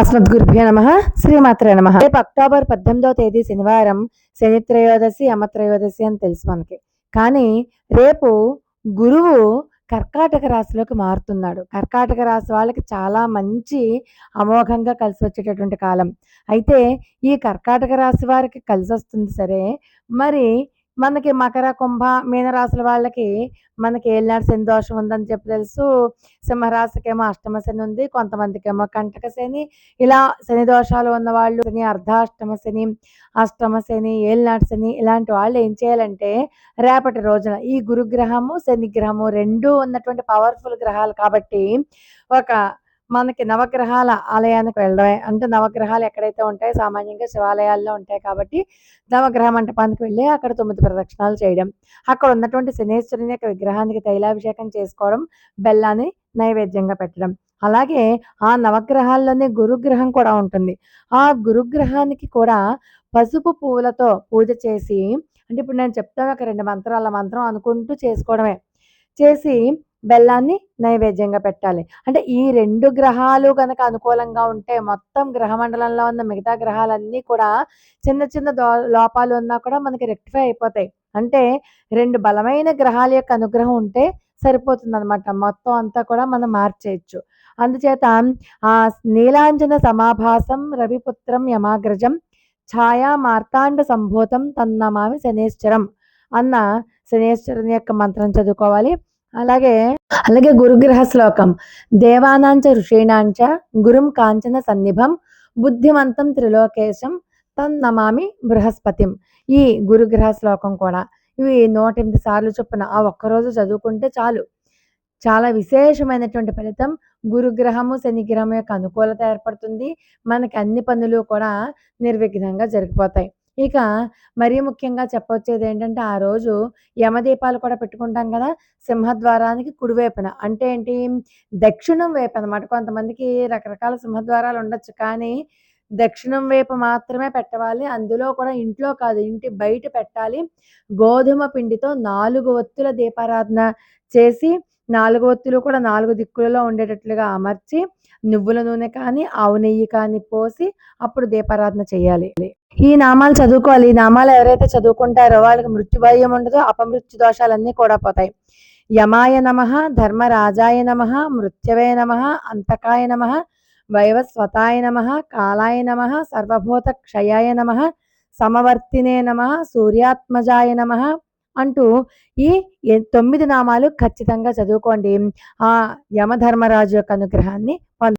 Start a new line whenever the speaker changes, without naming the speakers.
అస్మద్గురుభ్యో నమ. శ్రీమాత్రే నమ. రేపు అక్టోబర్ పద్దెనిమిదవ తేదీ శనివారం శని త్రయోదశి అమత్రయోదశి అని తెలుసు మనకి. కానీ రేపు గురువు కర్కాటక రాశిలోకి మారుతున్నాడు. కర్కాటక రాశి వాళ్ళకి చాలా మంచి అమోఘంగా కలిసి వచ్చేటటువంటి కాలం. అయితే ఈ కర్కాటక రాశి వారికి కలిసి వస్తుంది సరే మరి మనకి మకర కుంభ మీనరాశుల వాళ్ళకి మనకి ఏళ్ళనాడు శని దోషం ఉందని చెప్పి తెలుసు. సింహరాశికేమో అష్టమ శని ఉంది కొంతమందికేమో కంటక శని. ఇలా శని దోషాలు ఉన్న వాళ్ళు శని అర్ధాష్టమ శని అష్టమ శని ఏళ్ళనాటి శని ఇలాంటి వాళ్ళు ఏం చేయాలంటే రేపటి రోజున ఈ గురుగ్రహము శని గ్రహము రెండు ఉన్నటువంటి పవర్ఫుల్ గ్రహాలు కాబట్టి ఒక మనకి నవగ్రహాల ఆలయానికి వెళ్ళడమే. అంటే నవగ్రహాలు ఎక్కడైతే ఉంటాయో సామాన్యంగా శివాలయాల్లో ఉంటాయి కాబట్టి నవగ్రహ మంటపానికి వెళ్ళి అక్కడ తొమ్మిది ప్రదక్షిణాలు చేయడం. అక్కడ ఉన్నటువంటి శనేశ్వరుని యొక్క విగ్రహానికి తైలాభిషేకం చేసుకోవడం బెల్లాన్ని నైవేద్యంగా పెట్టడం. అలాగే ఆ నవగ్రహాల్లోనే గురుగ్రహం కూడా ఉంటుంది. ఆ గురుగ్రహానికి కూడా పసుపు పువ్వులతో పూజ చేసి అంటే ఇప్పుడు నేను చెప్తాను ఒక రెండు మంత్రాల మంత్రం అనుకుంటూ చేసుకోవడమే. చేసి బెల్లాన్ని నైవేద్యంగా పెట్టాలి. అంటే ఈ రెండు గ్రహాలు కనుక అనుకూలంగా ఉంటే మొత్తం గ్రహమండలంలో ఉన్న మిగతా గ్రహాలన్నీ కూడా చిన్న చిన్న దో లోపాలు ఉన్నా కూడా మనకి రెక్టిఫై అయిపోతాయి. అంటే రెండు బలమైన గ్రహాల యొక్క అనుగ్రహం ఉంటే సరిపోతుంది అనమాట మొత్తం అంతా కూడా మనం మార్చేయచ్చు. అందుచేత ఆ నీలాంజన సమాభాసం రవిపుత్రం యమాగ్రజం ఛాయా మార్తాండ సంభూతం తన్నమామి శనేశ్వరం అన్న శనేశ్వరుని యొక్క మంత్రం చదువుకోవాలి. అలాగే అలాగే గురుగ్రహ శ్లోకం దేవానాంచ ఋషీణాంచ గురుం కాంచన సన్నిభం బుద్ధిమంతం త్రిలోకేశం తన్నమామి బృహస్పతిం. ఈ గురుగ్రహ శ్లోకం కూడా ఇవి నూట ఎనిమిది సార్లు చొప్పున ఆ ఒక్కరోజు చదువుకుంటే చాలు. చాలా విశేషమైనటువంటి ఫలితం గురుగ్రహము శనిగ్రహం యొక్క అనుకూలత ఏర్పడుతుంది. మనకి అన్ని పనులు కూడా నిర్విఘ్నంగా జరిగిపోతాయి. ఇక మరీ ముఖ్యంగా చెప్పొచ్చేది ఏంటంటే ఆ రోజు యమదీపాలు కూడా పెట్టుకుంటాం కదా సింహద్వారానికి కుడివైపున. అంటే ఏంటి? దక్షిణం వైపు అనమాట కొంతమందికి రకరకాల సింహద్వారాలు ఉండొచ్చు కానీ దక్షిణం వైపు మాత్రమే పెట్టవాలి. అందులో కూడా ఇంట్లో కాదు ఇంటి బయట పెట్టాలి. గోధుమ పిండితో నాలుగు ఒత్తుల దీపారాధన చేసి నాలుగు ఒత్తులు కూడా నాలుగు దిక్కులలో ఉండేటట్లుగా అమర్చి నువ్వుల నూనె కానీ ఆవు నెయ్యి కానీ పోసి అప్పుడు దీపారాధన చేయాలి. ఈ నామాలు చదువుకోవాలి. ఈ నామాలు ఎవరైతే చదువుకుంటారో వాళ్ళకి మృత్యుభయం ఉండదు అపమృత్యు దోషాలన్నీ కూడా పోతాయి. యమాయ నమ ధర్మరాజాయ నమ మృత్యవే నమ అంతకాయ నమ వైవస్వతాయ నమ కాలాయ నమ సర్వభూత క్షయాయ నమ సమవర్తినే నమ సూర్యాత్మజాయ నమ అంటూ ఈ తొమ్మిది నామాలు ఖచ్చితంగా చదువుకోండి. ఆ యమధర్మరాజు యొక్క అనుగ్రహాన్ని పొంద